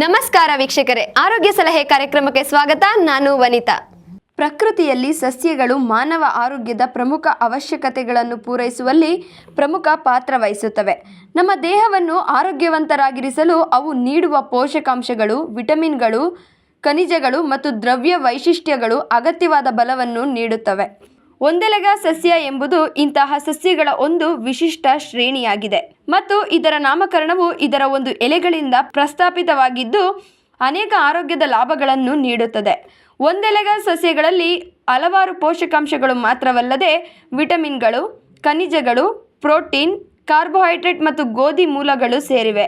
ನಮಸ್ಕಾರ ವೀಕ್ಷಕರೇ, ಆರೋಗ್ಯ ಸಲಹೆ ಕಾರ್ಯಕ್ರಮಕ್ಕೆ ಸ್ವಾಗತ, ನಾನು ವನಿತಾ. ಪ್ರಕೃತಿಯಲ್ಲಿ ಸಸ್ಯಗಳು ಮಾನವ ಆರೋಗ್ಯದ ಪ್ರಮುಖ ಅವಶ್ಯಕತೆಗಳನ್ನು ಪೂರೈಸುವಲ್ಲಿ ಪ್ರಮುಖ ಪಾತ್ರ ವಹಿಸುತ್ತವೆ. ನಮ್ಮ ದೇಹವನ್ನು ಆರೋಗ್ಯವಂತರಾಗಿರಿಸಲು ಅವು ನೀಡುವ ಪೋಷಕಾಂಶಗಳು, ವಿಟಮಿನ್ಗಳು, ಖನಿಜಗಳು ಮತ್ತು ದ್ರವ್ಯ ವೈಶಿಷ್ಟ್ಯಗಳು ಅಗತ್ಯವಾದ ಬಲವನ್ನು ನೀಡುತ್ತವೆ. ಒಂದೆಲೆಗ ಸಸ್ಯ ಎಂಬುದು ಇಂತಹ ಸಸ್ಯಗಳ ಒಂದು ವಿಶಿಷ್ಟ ಶ್ರೇಣಿಯಾಗಿದೆ. ಮತ್ತು ಇದರ ನಾಮಕರಣವು ಇದರ ಒಂದು ಎಲೆಗಳಿಂದ ಪ್ರಸ್ತಾಪಿತವಾಗಿದ್ದು, ಅನೇಕ ಆರೋಗ್ಯದ ಲಾಭಗಳನ್ನು ನೀಡುತ್ತದೆ. ಒಂದೆಲೆಗ ಸಸ್ಯಗಳಲ್ಲಿ ಹಲವಾರು ಪೋಷಕಾಂಶಗಳು ಮಾತ್ರವಲ್ಲದೆ ವಿಟಮಿನ್ಗಳು, ಖನಿಜಗಳು, ಪ್ರೋಟೀನ್, ಕಾರ್ಬೋಹೈಡ್ರೇಟ್ ಮತ್ತು ಗೋಧಿ ಮೂಲಗಳು ಸೇರಿವೆ.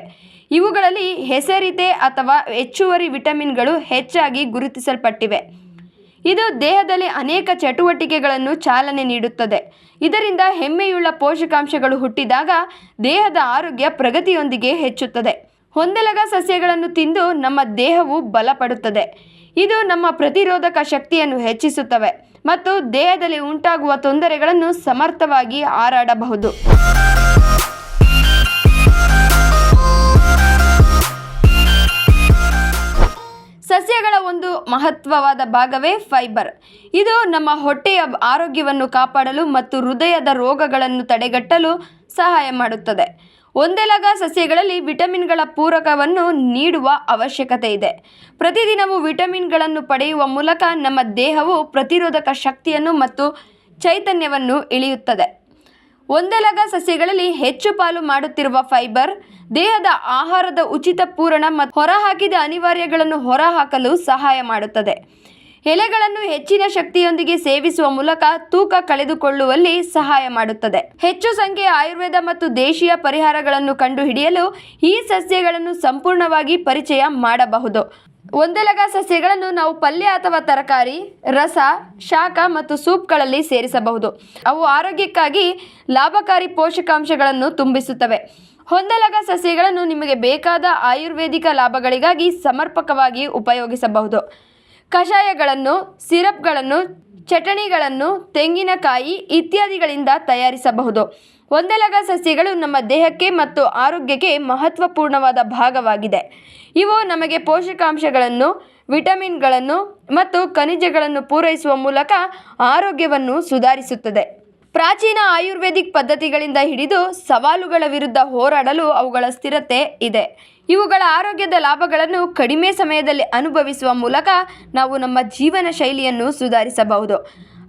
ಇವುಗಳಲ್ಲಿ ಹೆಸರಿತೆ ಅಥವಾ ಹೆಚ್ಚುವರಿ ವಿಟಮಿನ್ಗಳು ಹೆಚ್ಚಾಗಿ ಗುರುತಿಸಲ್ಪಟ್ಟಿವೆ. ಇದು ದೇಹದಲ್ಲಿ ಅನೇಕ ಚಟುವಟಿಕೆಗಳನ್ನು ಚಾಲನೆ ನೀಡುತ್ತದೆ. ಇದರಿಂದ ಹೆಮ್ಮೆಯುಳ್ಳ ಪೋಷಕಾಂಶಗಳು ಹುಟ್ಟಿದಾಗ ದೇಹದ ಆರೋಗ್ಯ ಪ್ರಗತಿಯೊಂದಿಗೆ ಹೆಚ್ಚುತ್ತದೆ. ಹೊಂದೆಲಗ ಸಸ್ಯಗಳನ್ನು ತಿಂದು ನಮ್ಮ ದೇಹವು ಬಲಪಡುತ್ತದೆ. ಇದು ನಮ್ಮ ಪ್ರತಿರೋಧಕ ಶಕ್ತಿಯನ್ನು ಹೆಚ್ಚಿಸುತ್ತವೆ ಮತ್ತು ದೇಹದಲ್ಲಿ ಉಂಟಾಗುವ ತೊಂದರೆಗಳನ್ನು ಸಮರ್ಥವಾಗಿ ಹಾರಾಡಬಹುದು. ಸಸ್ಯಗಳ ಒಂದು ಮಹತ್ವವಾದ ಭಾಗವೇ ಫೈಬರ್. ಇದು ನಮ್ಮ ಹೊಟ್ಟೆಯ ಆರೋಗ್ಯವನ್ನು ಕಾಪಾಡಲು ಮತ್ತು ಹೃದಯದ ರೋಗಗಳನ್ನು ತಡೆಗಟ್ಟಲು ಸಹಾಯ ಮಾಡುತ್ತದೆ. ಒಂದೆಲಗ ಸಸ್ಯಗಳಲ್ಲಿ ವಿಟಮಿನ್ಗಳ ಪೂರಕವನ್ನು ನೀಡುವ ಅವಶ್ಯಕತೆ ಇದೆ. ಪ್ರತಿದಿನವೂ ವಿಟಮಿನ್ಗಳನ್ನು ಪಡೆಯುವ ಮೂಲಕ ನಮ್ಮ ದೇಹವು ಪ್ರತಿರೋಧಕ ಶಕ್ತಿಯನ್ನು ಮತ್ತು ಚೈತನ್ಯವನ್ನು ಇಳಿಯುತ್ತದೆ. ಒಂದೆಲಗ ಸಸ್ಯಗಳಲ್ಲಿ ಹೆಚ್ಚು ಪಾಲು ಮಾಡುತ್ತಿರುವ ಫೈಬರ್, ದೇಹದ ಆಹಾರದ ಉಚಿತ ಪೂರಣ ಮತ್ತು ಹೊರಹಾಕಿದ ಅನಿವಾರ್ಯಗಳನ್ನು ಹೊರಹಾಕಲು ಸಹಾಯ ಮಾಡುತ್ತದೆ. ಎಲೆಗಳನ್ನು ಹೆಚ್ಚಿನ ಶಕ್ತಿಯೊಂದಿಗೆ ಸೇವಿಸುವ ಮೂಲಕ ತೂಕ ಕಳೆದುಕೊಳ್ಳುವಲ್ಲಿ ಸಹಾಯ ಮಾಡುತ್ತದೆ. ಹೆಚ್ಚು ಸಂಖ್ಯೆಯ ಆಯುರ್ವೇದ ಮತ್ತು ದೇಶೀಯ ಪರಿಹಾರಗಳನ್ನು ಕಂಡುಹಿಡಿಯಲು ಈ ಸಸ್ಯಗಳನ್ನು ಸಂಪೂರ್ಣವಾಗಿ ಪರಿಚಯ ಮಾಡಬಹುದು. ಒಂದೆಲಗ ಸಸ್ಯಗಳನ್ನು ನಾವು ಪಲ್ಯ ಅಥವಾ ತರಕಾರಿ, ರಸ, ಶಾಖ ಮತ್ತು ಸೂಪ್ಗಳಲ್ಲಿ ಸೇರಿಸಬಹುದು. ಅವು ಆರೋಗ್ಯಕ್ಕಾಗಿ ಲಾಭಕಾರಿ ಪೋಷಕಾಂಶಗಳನ್ನು ತುಂಬಿಸುತ್ತವೆ. ಹೊಂದಲಗ ಸಸ್ಯಗಳನ್ನು ನಿಮಗೆ ಬೇಕಾದ ಆಯುರ್ವೇದಿಕ ಲಾಭಗಳಿಗಾಗಿ ಸಮರ್ಪಕವಾಗಿ ಉಪಯೋಗಿಸಬಹುದು. ಕಷಾಯಗಳನ್ನು, ಸಿರಪ್ಗಳನ್ನು, ಚಟಣಿಗಳನ್ನು, ತೆಂಗಿನಕಾಯಿ ಇತ್ಯಾದಿಗಳಿಂದ ತಯಾರಿಸಬಹುದು. ಒಂದೆಲಗ ಸಸ್ಯಗಳು ನಮ್ಮ ದೇಹಕ್ಕೆ ಮತ್ತು ಆರೋಗ್ಯಕ್ಕೆ ಮಹತ್ವಪೂರ್ಣವಾದ ಭಾಗವಾಗಿದೆ. ಇವು ನಮಗೆ ಪೋಷಕಾಂಶಗಳನ್ನು, ವಿಟಮಿನ್ಗಳನ್ನು ಮತ್ತು ಖನಿಜಗಳನ್ನು ಪೂರೈಸುವ ಮೂಲಕ ಆರೋಗ್ಯವನ್ನು ಸುಧಾರಿಸುತ್ತದೆ. ಪ್ರಾಚೀನ ಆಯುರ್ವೇದಿಕ್ ಪದ್ಧತಿಗಳಿಂದ ಹಿಡಿದು ಸವಾಲುಗಳ ವಿರುದ್ಧ ಹೋರಾಡಲು ಅವುಗಳ ಸ್ಥಿರತೆ ಇದೆ. ಇವುಗಳ ಆರೋಗ್ಯದ ಲಾಭಗಳನ್ನು ಕಡಿಮೆ ಸಮಯದಲ್ಲಿ ಅನುಭವಿಸುವ ಮೂಲಕ ನಾವು ನಮ್ಮ ಜೀವನ ಶೈಲಿಯನ್ನು ಸುಧಾರಿಸಬಹುದು.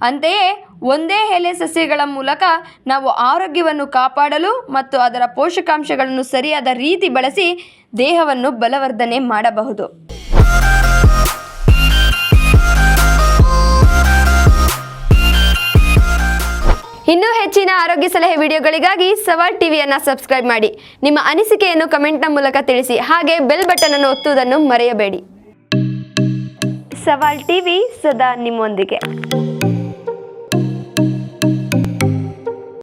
ಅಂತೆಯೇ ಒಂದೇ ಎಲೆ ಸಸ್ಯಗಳ ಮೂಲಕ ನಾವು ಆರೋಗ್ಯವನ್ನು ಕಾಪಾಡಲು ಮತ್ತು ಅದರ ಪೋಷಕಾಂಶಗಳನ್ನು ಸರಿಯಾದ ರೀತಿ ಬಳಸಿ ದೇಹವನ್ನು ಬಲವರ್ಧನೆ ಮಾಡಬಹುದು. ಇನ್ನೂ ಹೆಚ್ಚಿನ ಆರೋಗ್ಯ ಸಲಹೆ ವಿಡಿಯೋಗಳಿಗಾಗಿ ಸವಾಲ್ ಟಿವಿಯನ್ನು ಸಬ್ಸ್ಕ್ರೈಬ್ ಮಾಡಿ. ನಿಮ್ಮ ಅನಿಸಿಕೆಯನ್ನು ಕಮೆಂಟ್ನ ಮೂಲಕ ತಿಳಿಸಿ. ಹಾಗೆ ಬೆಲ್ ಬಟನ್ ಅನ್ನು ಒತ್ತುವುದನ್ನು ಮರೆಯಬೇಡಿ. ಸವಾಲ್ ಟಿವಿ ಸದಾ ನಿಮ್ಮೊಂದಿಗೆ.